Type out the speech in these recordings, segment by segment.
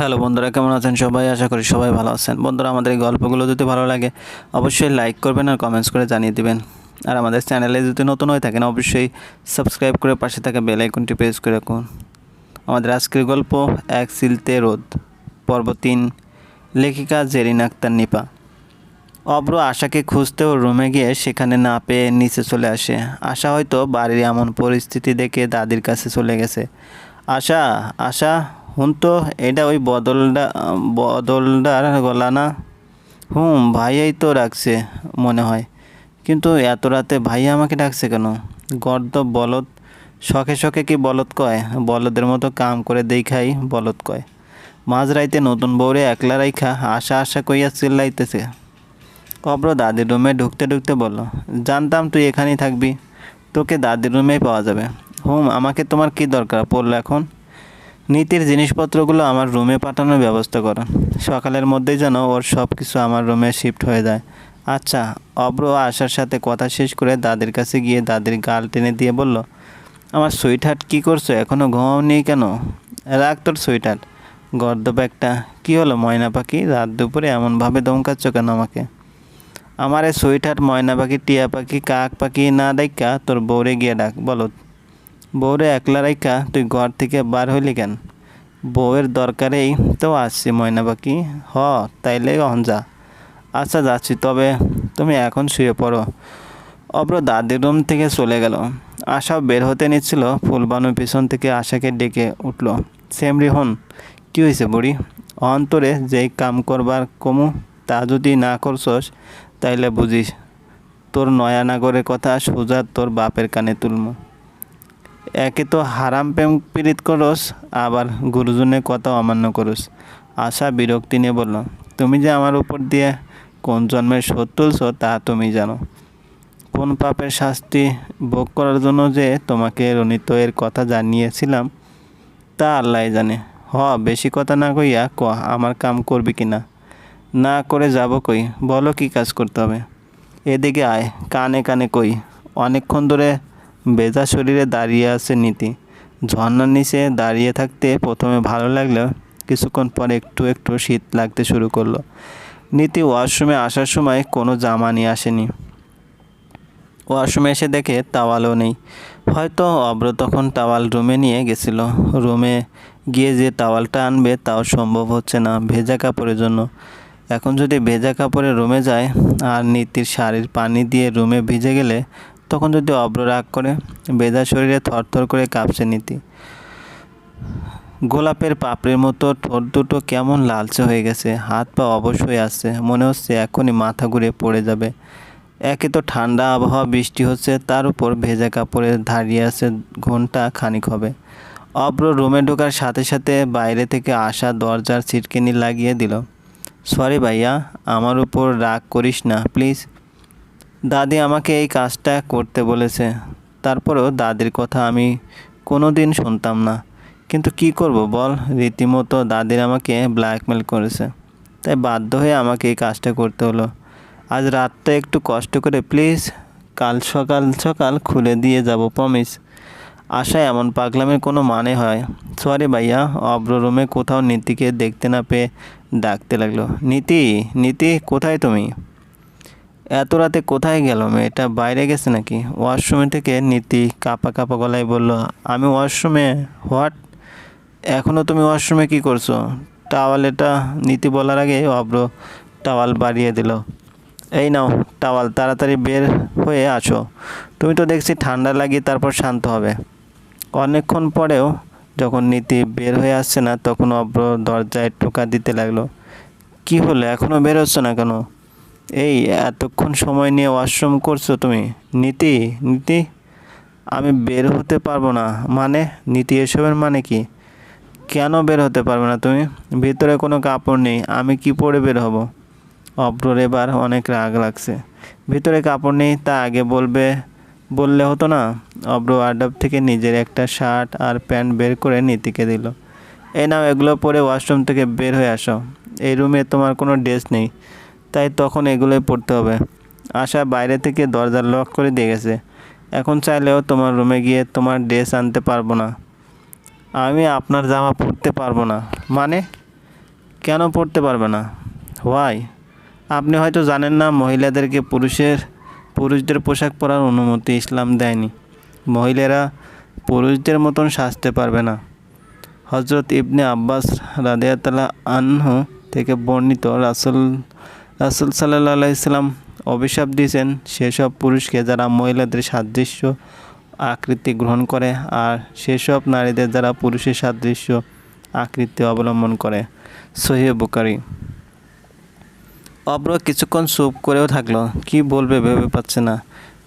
Hello বন্ধুরা, কেমন আছেন সবাই? আশা করি সবাই ভালো আছেন। বন্ধুরা, আমাদের এই গল্পগুলো যদি ভালো লাগে, অবশ্যই লাইক করবেন আর কমেন্টস করে জানিয়ে দিবেন। আর আমাদের চ্যানেলে যদি নতুন হয়ে থাকেন, অবশ্যই সাবস্ক্রাইব করে পাশে থাকা বেল আইকনটি প্রেস করে রাখুন। আমাদের আজকের গল্প, এক সিলতে রোদ, পর্ব তিন, লেখিকা জেরিন আক্তার নিপা। অব্র আশাকে খুঁজতে ওর রুমে গিয়ে সেখানে না পেয়ে নিচে চলে আসে। আশা হয়তো বাড়ির এমন পরিস্থিতি দেখে দাদির কাছে চলে গেছে। আশা আশা হুন তো এটা ওই বদলডা বদলডার গলা না হুম ভাইয়াই তো রাখছে মনে হয় কিন্তু এত রাতে ভাইয়া আমাকে ডাকছে কেন গর্দ বলদ শখে শখে কি বলদ কয় বলদের মতো কাম করে দেখাই বলদ কয় মাঝরাইতে নতুন বউরে একলা রাইখা আশা আশা কইয়া চিল্লাইতেছে অব্র দাদির রুমে ঢুকতে ঢুকতে বলল জানতাম তুই এখানেই থাকবি তোকে দাদির রুমেই পাওয়া যাবে হুম আমাকে তোমার কি দরকার পড়ল এখন নীতির জিনিসপত্রগুলো আমার রুমে পাঠানোর ব্যবস্থা করো সকালের মধ্যেই যেন ওর সব কিছু আমার রুমে শিফট হয়ে যায়। আচ্ছা অব্র আশার সাথে কথা শেষ করে দাদির কাছে গিয়ে দাদির গাল টেনে দিয়ে বলল, আমার সুইটহার্ট কী করছ? এখনও ঘুমাওনি কেন? রাখ তোর সুইটহার্ট গর্দব একটা, কী হলো ময়না পাখি? রাত দুপুরে এমনভাবে দমকাচ্ছ কেন আমাকে? আমার এই সুইটহার্ট ময়না পাখি, টিয়া পাখি, কাক পাখি, না ডাইকা তোর বউরে গিয়ে ডাক, বলো। বউরে একলা রাইকা তুই ঘর থেকে বার হইলি কেন? বউয়ের দরকারেই তো আসছি ময়না পাখি। হ, তাইলে যা। আচ্ছা যাচ্ছি, তবে তুমি এখন শুয়ে পড়ো। অব্র দাদির রুম থেকে চলে গেল। আশাও বের হতে নিচ্ছিল ফুলবানুর পিছন থেকে আশাকে ডেকে উঠল। সেমরি হন কী হয়েছে বুড়ি? অন্তরে যেই কাম করবার কমু, তা যদি না করছস, তাইলে বুঝিস, তোর নয়া নাগরের কথা সোজা তোর বাপের কানে তুলমু। একে তো হারাম প্রেম পীড়িত করস, আবার গুরুজনের কথা অমান্য করস। আশা বিরক্তি নিয়ে বলল, তুমি যে আমার উপর দিয়ে কোন জন্মের শোধ তুলছ, তা তুমি জানো। কোন পাপের শাস্তি ভোগ করার জন্য যে তোমাকে রণিত এর কথা জানিয়েছিলাম, তা আল্লাহ জানে। হ, বেশি কথা না কইয়া ক, আমার কাম করবি কি না না করে যাব কই? বলো কি কাজ করতে হবে? এদিকে আয়, কানে কানে কই। অনেকক্ষণ ধরে বেজা শরীরে দাঁড়িয়ে আছে নীতি। ঝর্নার নিচে দাঁড়িয়ে থাকতে প্রথমে ভালো লাগলেও কিছুক্ষণ পরে একটু একটু শীত লাগতে শুরু করল। নীতি ওয়াশরুমে আসার সময় কোনো জামা নিয়ে আসেনি। ওয়াশরুমে এসে দেখে তাওয়ালও নেই। হয়তো অব্র তখন তাওয়াল রুমে নিয়ে গেছিল। রুমে গিয়ে যে তাওয়ালটা আনবে তাও সম্ভব হচ্ছে না, ভেজা কাপড়ের জন্য। এখন যদি ভেজা কাপড়ে রুমে যায়, আর নীতির শাড়ির পানি দিয়ে রুমে ভিজে গেলে তখন যদি অব্র রাগ করে ভেজা শরীরে থরথর করে কাঁপছে নীতি। গোলাপের পাপড়ির মতো ঠোঁট দুটো কেমন লালচে হয়ে গেছে, হাত পা অবশ্যই আসছে, মনে হচ্ছে এখনই মাথা ঘুরে পড়ে যাবে। একে তো ঠান্ডা আবহাওয়া, বৃষ্টি হচ্ছে, তার উপর ভেজা কাপড়ে দাঁড়িয়ে আছে ঘণ্টা খানিক হবে। অব্র রুমে ঢোকার সাথে সাথে বাইরে থেকে আসা দরজার ছিটকিনি লাগিয়ে দিল, সরি ভাইয়া, আমার উপর রাগ করিস না, প্লিজ। দাদি আমাকে এই কাজটা করতে বলেছে। তারপরেও দাদির কথা আমি কোনো দিন শুনতাম না। কিন্তু কি করব বল? রীতিমতো দাদির আমাকে ব্ল্যাকমেল করেছে। তাই বাধ্য হয়ে আমাকে এই কাজটা করতে হলো। আজ রাতটা একটু কষ্ট করে প্লিজ কাল সকাল সকাল খুলে দিয়ে যাব প্রমিস আশায় এমন পাগলামের কোনো মানে হয়? সরি ভাইয়া, অব্র রুমে কোথাও নীতিকে দেখতে না পেয়ে ডাকতে লাগল। নীতি নীতি, কোথায় তুমি? এত রাতে কোথায় গেল? মেয়েটা বাইরে গেছে নাকি? ওয়াশরুমে থেকে নীতি কাপা কাপা গলায় বলল, আমি ওয়াশরুমে? হোয়াট? এখনও তুমি ওয়াশরুমে কি করছ? টাওয়াল এটা নীতি বলার আগে অব্র টাওয়াল বাড়িয়ে দিল। এই নাও, টাওয়াল, তাড়াতাড়ি বের হয়ে আসো। তুমি তো দেখছি ঠান্ডা লাগিয়ে তারপর শান্ত হবে। অনেকক্ষণ পরেও যখন নীতি বের হয়ে আসছে না, তখন অব্র দরজায় টোকা দিতে লাগল, কি হলো? এখনও বের হচ্ছে না কেন? এই এতক্ষণ সময় নিয়ে ওয়াশরুম করছ তুমি? নীতি নীতি, আমি বের হতে পারব না। মানে? নীতি, এসবের মানে কি? কেন বের হতে পারবে না তুমি? ভিতরে কোনো কাপড় নেই, আমি কি পরে বের হব? অব্রর এবার অনেক রাগ লাগছে। ভিতরে কাপড় নেই, তা আগে বলবে, বললে হতো না? অব্র আডব থেকে নিজের একটা শার্ট আর প্যান্ট বের করে নীতিকে দিল। এই নাও, এগুলো পরে ওয়াশরুম থেকে বের হয়ে আসো। এই রুমে তোমার কোনো ড্রেস নেই। তাই তখন এগুলোই পড়তে হবে। আশা বাইরে থেকে দরজা লক করে দিয়ে গেছে। এখন চাইলেও তোমার রুমে গিয়ে তোমার ড্রেস আনতে পারব না। আমি আপনার জামা পরতে পারব না। মানে? কেন পড়তে পারবে না? হোয়াই আপনি হয়তো জানেন না, মহিলাদেরকে পুরুষের, পুরুষদের পোশাক পরার অনুমতি ইসলাম দেয়নি। মহিলারা পুরুষদের মতন সাজতে পারবে না। হজরত ইবনে আব্বাস রাদিয়াতাল্লাহ আনহু থেকে বর্ণিত রাসুল রাসুল সাল্লাহ ইসলাম অভিশাপ দিয়েছেন সেসব পুরুষকে যারা মহিলাদের সাদৃশ্য আকৃতি গ্রহণ করে আর সেসব নারীদের যারা পুরুষের সাদৃশ্য আকৃতি অবলম্বন করে। সহিহ বুকারি অব্র কিছুক্ষণ চুপ করেও থাকল, কি বলবে ভেবে পাচ্ছে না।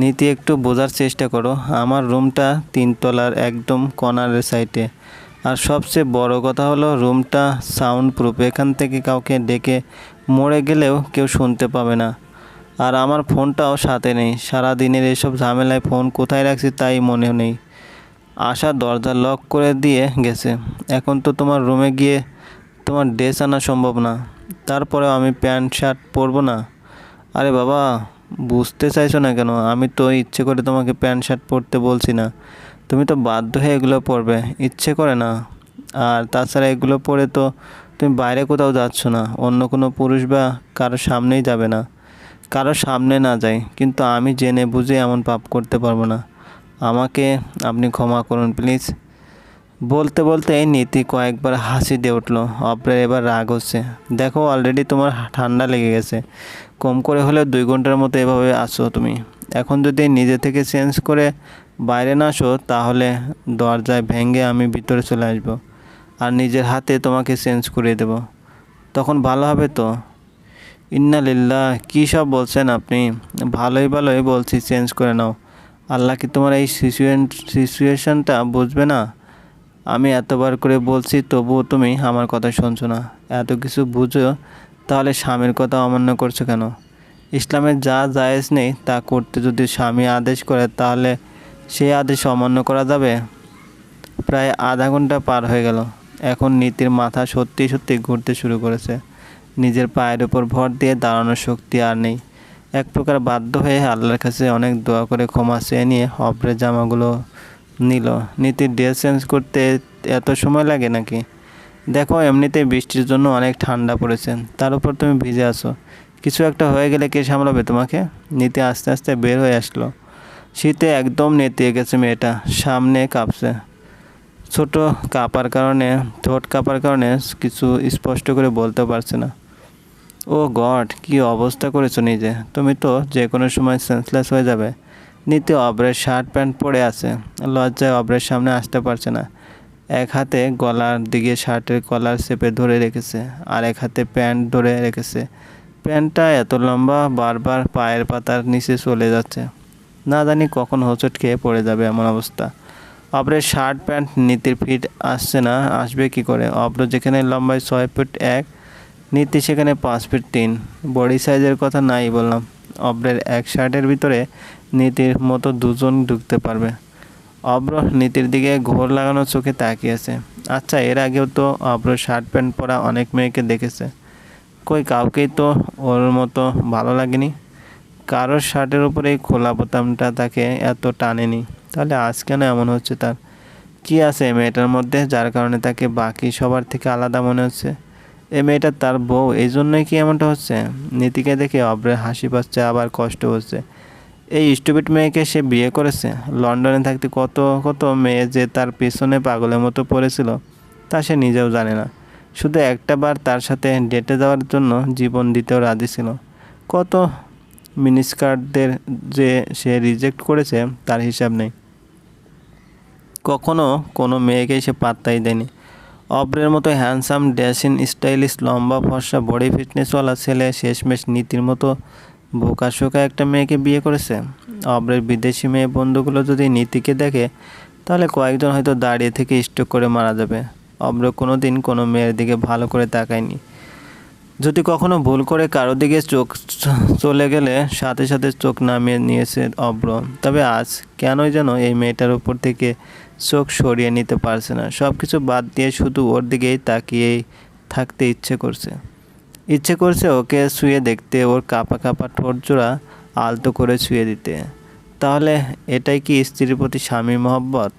নীতি, একটু বোঝার চেষ্টা করো, আমার রুমটা তিনতলার একদম কর্নারের সাইডে। আর সবচেয়ে বড় কথা হলো, রুমটা সাউন্ড প্রুফ এখান থেকে কাউকে ডেকে মরে গেলেও কেউ শুনতে পাবে না। আর আমার ফোনটাও সাথে নেই। সারা দিনের এসব ঝামেলায় ফোন কোথায় রাখছি তাই মনে নেই। আশা দরজা লক করে দিয়ে গেছে। এখন তো তোমার রুমে গিয়ে তোমার ড্রেস আনা সম্ভব না। তারপরেও আমি প্যান্ট, শার্ট পরবো না। আরে বাবা, বুঝতে চাইছো না কেন? আমি তো ইচ্ছে করে তোমাকে প্যান্ট, শার্ট পরতে বলছি না। তুমি তো বাধ্য হয়ে এগুলো পরবে। ইচ্ছে করে না। আর তাছাড়া এগুলো পরে তো তুমি বাইরে কোথাও যাচ্ছ না, অন্য কোনো পুরুষ বা কারোর সামনেই যাবে না। কারও সামনে না যাই, কিন্তু আমি জেনে বুঝে এমন পাপ করতে পারব না। আমাকে আপনি ক্ষমা করুন, প্লিজ। বলতে বলতে এই নীতি কয়েকবার হাসি দিয়ে উঠল। অপরের এবার রাগ হচ্ছে। দেখো অলরেডি তোমার ঠান্ডা লেগে গেছে। কম করে হলে দুই ঘণ্টার মতো এভাবে আসো তুমি। এখন যদি নিজে থেকে চেঞ্জ করে বাইরে না আসো, তাহলে দরজায় ভেঙে আমি ভিতরে চলে আসব। আর নিজের হাতে তোমাকে চেঞ্জ করিয়ে দেব। তখন ভালো হবে তো? ইন্না লিল্লাহ, কী সব বলছেন আপনি? ভালোই ভালোই বলছি চেঞ্জ করে নাও। আল্লাহ কি তোমার এই সিচুয়েশন সিচুয়েশনটা বুঝবে না? আমি এতবার করে বলছি, তবুও তুমি আমার কথা শুনছো না। এত কিছু বুঝো, তাহলে স্বামীর কথা অমান্য করছ কেন? ইসলামের যা জায়েজ নেই, তা করতে যদি স্বামী আদেশ করে, তাহলে সেই আদেশ অমান্য করা যাবে? প্রায় আধা ঘণ্টা পার হয়ে গেল। এখন নীতির মাথা সত্যি সত্যি ঘুরতে শুরু করেছে। নিজের পায়ের উপর ভর দিয়ে দাঁড়ানোর শক্তি আর নেই। এক প্রকার বাধ্য হয়ে আল্লাহর কাছে অনেক দোয়া করে ক্ষমা চেয়ে নিয়ে অপরের জামাগুলো নিল। নীতির ড্রেস চেঞ্জ করতে এত সময় লাগে নাকি? দেখো, এমনিতেই বৃষ্টির জন্য অনেক ঠান্ডা পড়েছে। তার উপর তুমি ভিজে আসো কিছু একটা হয়ে গেলে কে সামলাবে তোমাকে? নীতি আস্তে আস্তে বের হয়ে আসলো। শীতে একদম নেতিয়ে গেছে মেয়েটা। সামনে কাঁপছে। ছোট কাপার কারণে, ঠোঁট কাপার কারণে কিছু স্পষ্ট করে বলতে পারছে না। ও গড, কি অবস্থা করেছ নিজে? তুমি তো যে কোনো সময় সেন্সলেস হয়ে যাবে। নিতে অব্রের শার্ট প্যান্ট পরে আছে। লজ্জায় অব্রের সামনে আসতে পারছে না। এক হাতে গলার দিকে শার্টের কলার চেপে ধরে রেখেছে, আর এক হাতে প্যান্ট ধরে রেখেছে। প্যান্টটা এত লম্বা, বারবার পায়ের পাতার নিচে চলে যাচ্ছে। না জানি কখন হোঁচট খেয়ে পড়ে যাবে এমন অবস্থা। অব্রের শার্ট, প্যান্ট, নীতির ফিট আসছে না, আসবে কি করে? অব্র যেখানে লম্বায় ছয় ফিট এক, নীতি সেখানে পাঁচ ফিট তিন। বডি সাইজের কথা নাই বললাম। অব্রের এক শার্টের ভিতরে নীতির মতো দুজন ঢুকতে পারবে। অব্র নীতির দিকে ঘোর লাগানো চোখে তাকিয়েছে আচ্ছা এর আগেও তো অব্র শার্ট, প্যান্ট পরা অনেক মেয়েকে দেখেছে। কই, কাউকেই তো ওর মতো ভালো লাগেনি? কারোর শার্টের উপরে এই খোলা বোতামটা তাকে এত টানেনি। তাহলে আজ কেন এমন হচ্ছে তার? কি আছে মেয়েটার মধ্যে যার কারণে তাকে বাকি সবার থেকে আলাদা মনে হচ্ছে? এই মেয়েটা তার বউ, এই জন্যই কি এমনটা হচ্ছে? নীতিকে দেখে অব্রে হাসি পাচ্ছে, আবার কষ্ট হচ্ছে। এই স্টুপিড মেয়েকে সে বিয়ে করেছে? লন্ডনে থাকতে কত কত মেয়ে যে তার পেছনে পাগলের মতো পড়েছিল, তা সে নিজেও জানে না। শুধু একটা বার তার সাথে ডেটে যাওয়ার জন্য জীবন দিতেও রাজি ছিল। কত মিনিস্কারদের যে সে রিজেক্ট করেছে, তার হিসাব নেই। কখনো কোনো মেয়েকে সে পাত্তাই দেয়নি। অব্রের মতো হ্যান্ডসাম ড্যাসিন স্টাইলিশ লম্বা, ফর্সা বডি ফিটনেসওয়ালা ছেলে শেষমেশ নীতির মতো বোকা শোকা একটা মেয়েকে বিয়ে করেছে। অব্রের বিদেশি মেয়ে বন্ধুগুলো যদি নীতিকে দেখে, তাহলে কয়েকজন হয়তো দাঁড়িয়ে থেকে স্ট্রোক করে মারা যাবে। অব্র কোনো দিন কোনো মেয়ের দিকে ভালো করে তাকায়নি। যদি কখনো ভুল করে কারও দিকে চোখ চলে গেলে সাথে সাথে চোখ নামিয়ে নিয়েছে অব্র তবে আজ কেনই যেন এই মেয়েটার উপর থেকে চোখ সরিয়ে নিতে পারছে না। সব কিছু বাদ দিয়ে শুধু ওর দিকেই তাকিয়েই থাকতে ইচ্ছে করছে। ইচ্ছে করছে ওকে শুয়ে দেখতে, ওর কাপা কাপা ঠোঁট জোড়া আলতো করে শুয়ে দিতে। তাহলে এটাই কি স্ত্রীর প্রতি স্বামীর মহব্বত?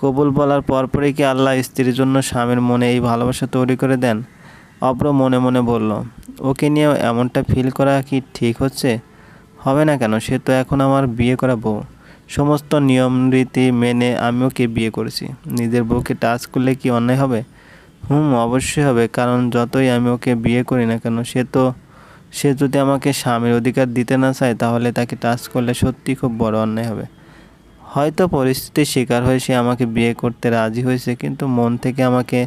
কবুল বলার পরপরই কি আল্লাহ স্ত্রীর জন্য স্বামীর মনে এই ভালোবাসা তৈরি করে দেন? অব্র মনে মনে বলল, ওকে নিয়ে এমনটা ফিল করা কি ঠিক হচ্ছে? হবে না কেন? সে তো এখন আমার বিয়ে করা বউ। সমস্ত নিয়ম রীতি মেনে আমি ওকে বিয়ে করেছি। নিজের বউকে টাচ করলে কি অন্যায় হবে? হুম, অবশ্যই হবে। কারণ যতই আমি ওকে বিয়ে করি না কেন, সে তো, সে যদি আমাকে স্বামীর অধিকার দিতে না চায়, তাহলে তাকে টাচ করলে সত্যি খুব বড় অন্যায় হবে। হয়তো পরিস্থিতির শিকার হয়ে সে আমাকে বিয়ে করতে রাজি হয়েছে, কিন্তু মন থেকে আমাকে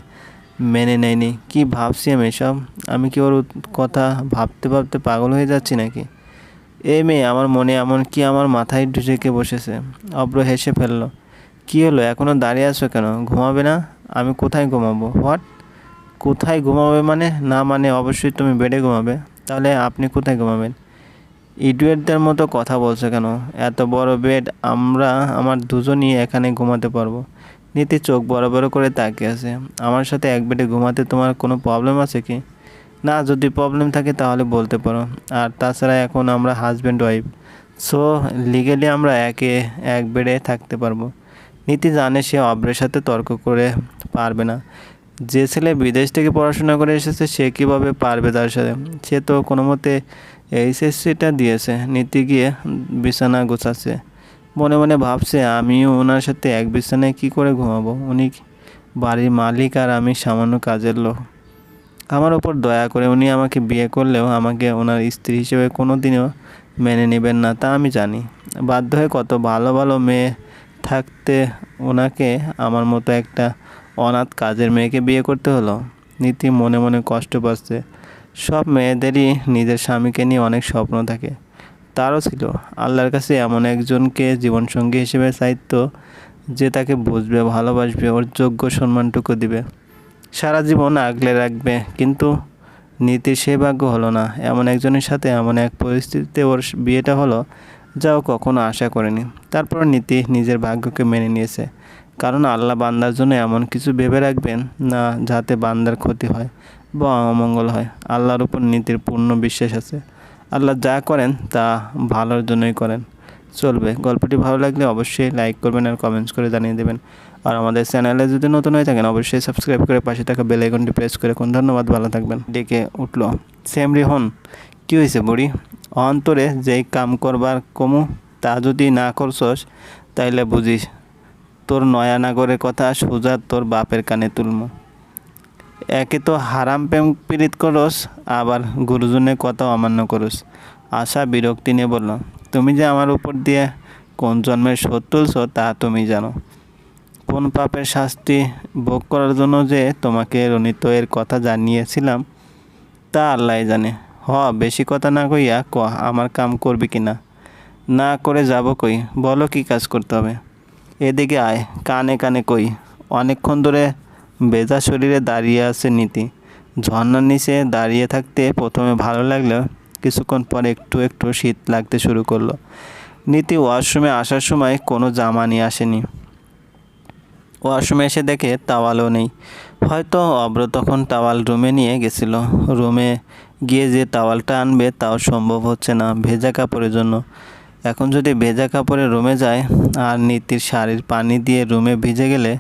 মেনে নেয়নি। কি ভাবছি আমি এসব? আমি কি ওর কথা ভাবতে ভাবতে পাগল হয়ে যাচ্ছি নাকি? এই মেয়ে, আমার মনে এমন কি আমার মাথায় ঢুকে বসেছে। অব্র হেসে ফেলল, কি হলো? এখনও দাঁড়িয়ে আছো কেন? ঘুমাবে না? আমি কোথায় ঘুমাবো? হোয়াট? কোথায় ঘুমাবে মানে? না মানে অবশ্যই তুমি বেডে ঘুমাবে। তাহলে আপনি কোথায় ঘুমাবেন? ইডিয়েটদের মতো কথা বলছো কেন? এত বড় বেড আমরা, আমার দুজনই এখানে ঘুমাতে পারব। নীতি চোখ বড় বড় করে তাকিয়ে আছে। আমার সাথে এক বেডে ঘুমাতে তোমার কোনো প্রবলেম আছে কি? না, যদি প্রবলেম থাকে তাহলে বলতে পারো। আর তাছাড়া এখন আমরা হাজব্যান্ড ওয়াইফ সো লিগেলি আমরা একে এক বেডে থাকতে পারব। নীতি জানে সে অব্রের সাথে তর্ক করে পারবে না। যে ছেলে বিদেশ থেকে পড়াশোনা করে এসেছে, সে কীভাবে পারবে তার সাথে? সে তো কোনো মতে এইচএসসিটা দিয়েছে। নীতি গিয়ে বিছানা গোছাচ্ছে। মনে মনে ভাবছে, আমিও ওনার সাথে এক বিছানায় কী করে ঘুমাবো? উনি বাড়ির মালিক আর আমি সামান্য কাজের লোক। আমার ওপর দয়া করে উনি আমাকে বিয়ে করলেও আমাকে ওনার স্ত্রী হিসেবে কোনো দিনও মেনে নেবেন না, তা আমি জানি। বাধ্য হয়ে কত ভালো ভালো মেয়ে থাকতে ওনাকে আমার মতো একটা অনাথ কাজের মেয়েকে বিয়ে করতে হলো। নীতি মনে মনে কষ্ট পাচ্ছে। সব মেয়েদেরই নিজের স্বামীকে নিয়ে অনেক স্বপ্ন থাকে। তারও ছিল। আল্লাহর কাছে এমন একজনকে জীবনসঙ্গী হিসেবে চাইতো যে তাকে বুঝবে, ভালোবাসবে, ওর যোগ্য সম্মানটুকু দিবে। সারা জীবন আগলে রাখবে, কিন্তু নীতির সে ভাগ্য হলো না। এমন একজনের সাথে এমন এক পরিস্থিতিতে ওর বিয়েটা হলো, যা ও কখনো আশা করেনি। তারপর নীতি নিজের ভাগ্যকে মেনে নিয়েছে। কারণ আল্লাহ বান্দার জন্য এমন কিছু ভেবে রাখবেন না, যাতে বান্দার ক্ষতি হয় বা অমঙ্গল হয়। আল্লাহর উপর নীতির পূর্ণ বিশ্বাস আছে। আল্লাহ যা করেন তা ভালোর জন্যই করেন। চলবে। গল্পটি ভালো লাগলে অবশ্যই লাইক করবেন আর কমেন্টস করে জানিয়ে দেবেন। আর আমাদের চ্যানেলে যদি নতুন হয়ে থাকেন, অবশ্যই সাবস্ক্রাইব করে পাশে থাকা বেল আইকনটি প্রেস করে কোন ধন্যবাদ, ভালো থাকবেন। ডেকে উঠল। সেমরি হন কী হয়েছে বুড়ি? অন্তরে যেই কাম করবার কমু, তা যদি না করছস, তাইলে বুঝিস, তোর নয়া নাগরের কথা সোজা তোর বাপের কানে তুলমু। একে তো হারাম প্রেম পীড়িত করস, আবার গুরুজনের কথা অমান্য করস। আশা বিরক্তি নিয়ে বলল, তুমি যে আমার উপর দিয়ে কোন জন্মের শোধ তুলছ, তা তুমি জানো। কোন পাপের শাস্তি ভোগ করার জন্য যে তোমাকে রনিত এর কথা জানিয়েছিলাম, তা আল্লাহ জানে। হ, বেশি কথা না কইয়া ক, আমার কাম করবি কি না না করে যাব কই? বলো কি কাজ করতে হবে? এদিকে আয়, কানে কানে কই। অনেকক্ষণ ধরে বেজা শরীরে দাঁড়িয়ে আছে নীতি। ঝর্ণার নিচে দাঁড়িয়ে থাকতে প্রথমে ভালো লাগলেও কিছুক্ষণ পরে একটু একটু শীত লাগতে শুরু করল। নীতি ওয়াশরুমে আসার সময় কোনো জামা নিয়ে আসেনি। ওয়াশরুমে এসে দেখে তাওয়ালও নেই। হয়তো অব্র তখন তাওয়াল রুমে নিয়ে গেছিল। রুমে গিয়ে যে তাওয়ালটা আনবে তাও সম্ভব হচ্ছে না, ভেজা কাপড়ের জন্য। এখন যদি ভেজা কাপড়ে রুমে যায়, আর নীতির শাড়ির পানি দিয়ে রুমে ভিজে গেলে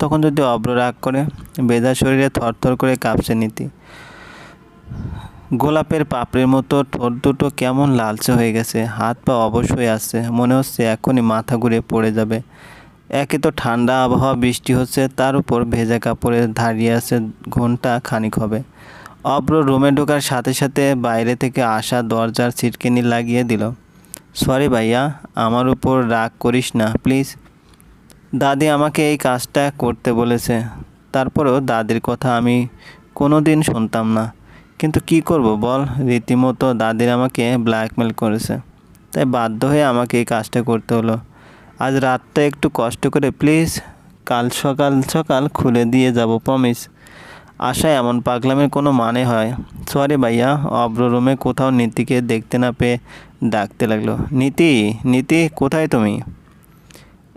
তখন যদি অব্র রাগ করে ভেজা শরীরে থরথর করে কাঁপছে নীতি। গোলাপের পাপড়ির মতো ঠোঁট দুটো কেমন লালচে হয়ে গেছে, হাত পা অবশ্যই আসছে মনে হচ্ছে এখনই মাথা ঘুরে পড়ে যাবে। একে তো ঠান্ডা আবহাওয়া, বৃষ্টি হচ্ছে, তার উপর ভেজা কাপড়ে দাঁড়িয়ে আছে ঘণ্টা খানিক হবে। অব্র রুমে ঢোকার সাথে সাথে বাইরে থেকে আসা দরজার ছিটকিনি লাগিয়ে দিল। সরি ভাইয়া, আমার উপর রাগ করিস না, প্লিজ। দাদি আমাকে এই কাজটা করতে বলেছে। তারপরেও দাদির কথা আমি কোনো দিন শুনতাম না। কিন্তু কি করব বল? রীতিমতো দাদির আমাকে ব্ল্যাকমেল করেছে। তাই বাধ্য হয়ে আমাকে এই কাজটা করতে হলো। আজ রাতটা একটু কষ্ট করে প্লিজ কাল সকাল সকাল খুলে দিয়ে যাব প্রমিস আশায় এমন পাগলামের কোনো মানে হয়? সরি ভাইয়া, অব্র রুমে কোথাও নীতিকে দেখতে না পেয়ে ডাকতে লাগল। নীতি নীতি, কোথায় তুমি?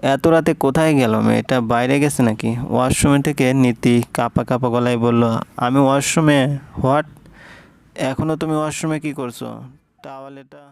এত রাতে কোথায় গেল মেয়েটা? বাইরে গেছে নাকি? ওয়াশরুমে থেকে নীতি কাপা কাপা গলায় বলল, আমি ওয়াশরুমে? হোয়াট? এখনও তুমি ওয়াশরুমে কি করছ? টাওয়াল এটা